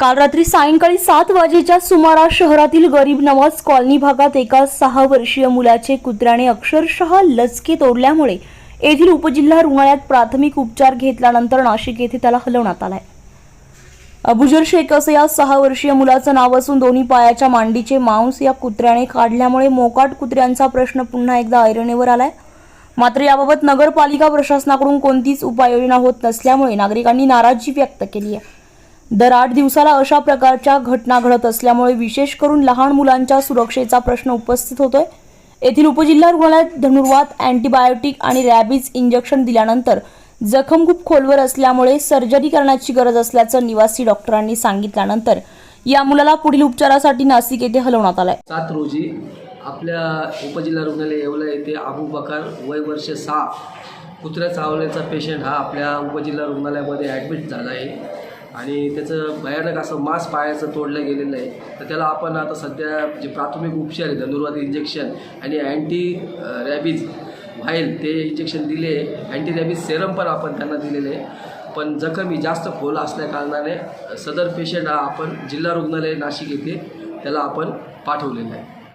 काल रात्री सायंकाळी सात वाजेच्या सुमारास शहरातील गरीब नवाज कॉलनी भागात एका सहा वर्षीय मुलाचे कुत्र्याने अक्षरशः लचके तोडल्यामुळे येथील उपजिल्हा रुग्णालयात प्राथमिक उपचार घेतल्यानंतर नाशिक येथे त्याला हलवण्यात आलाय. अबुजर शेख असं या सहा वर्षीय मुलाचं नाव असून दोन्ही पायाच्या मांडीचे मांस या कुत्र्याने काढल्यामुळे मोकाट कुत्र्यांचा प्रश्न पुन्हा एकदा ऐरणीवर आलाय. मात्र याबाबत नगरपालिका प्रशासनाकडून कोणतीच उपाययोजना होत नसल्यामुळे नागरिकांनी नाराजी व्यक्त केली आहे. दर आठ दिवसाला अशा प्रकारच्या घटना घडत असल्यामुळे विशेष करून लहान मुलांच्या सुरक्षेचा प्रश्न उपस्थित होतोय. येथील उपजिल्हा रुग्णालयात धनुर्वात अँटीबायोटिक आणि रॅबिज इंजेक्शन दिल्यानंतर जखम खूप खोलवर असल्यामुळे सर्जरी करण्याची गरज असल्याचं निवासी डॉक्टरांनी सांगितल्यानंतर या मुलाला पुढील उपचारासाठी नाशिक येथे हलवण्यात आलाय. सात रोजी आपल्या उपजिल्हा रुग्णालय येवला येथे अबू बकार वय वर्ष सहा कुत्र्या चावल्याचा पेशंट हा आपल्या उपजिल्हा रुग्णालयामध्ये ॲडमिट झाला आहे. आणि त्याचं भयानक असं मांस पायाचं तोडलं गेलेलं आहे. तर त्याला आपण आता सध्या जे प्राथमिक उपचार आहे धनुर्वादी इंजेक्शन आणि अँटी रॅबीज व्हाईल ते इंजेक्शन दिले अँटी रॅबीज सेरम पण आपण त्यांना दिलेले आहे. पण जखमी जास्त खोल असल्या कारणाने सदर पेशंट हा आपण जिल्हा रुग्णालय नाशिक येथे त्याला आपण पाठवलेलं आहे.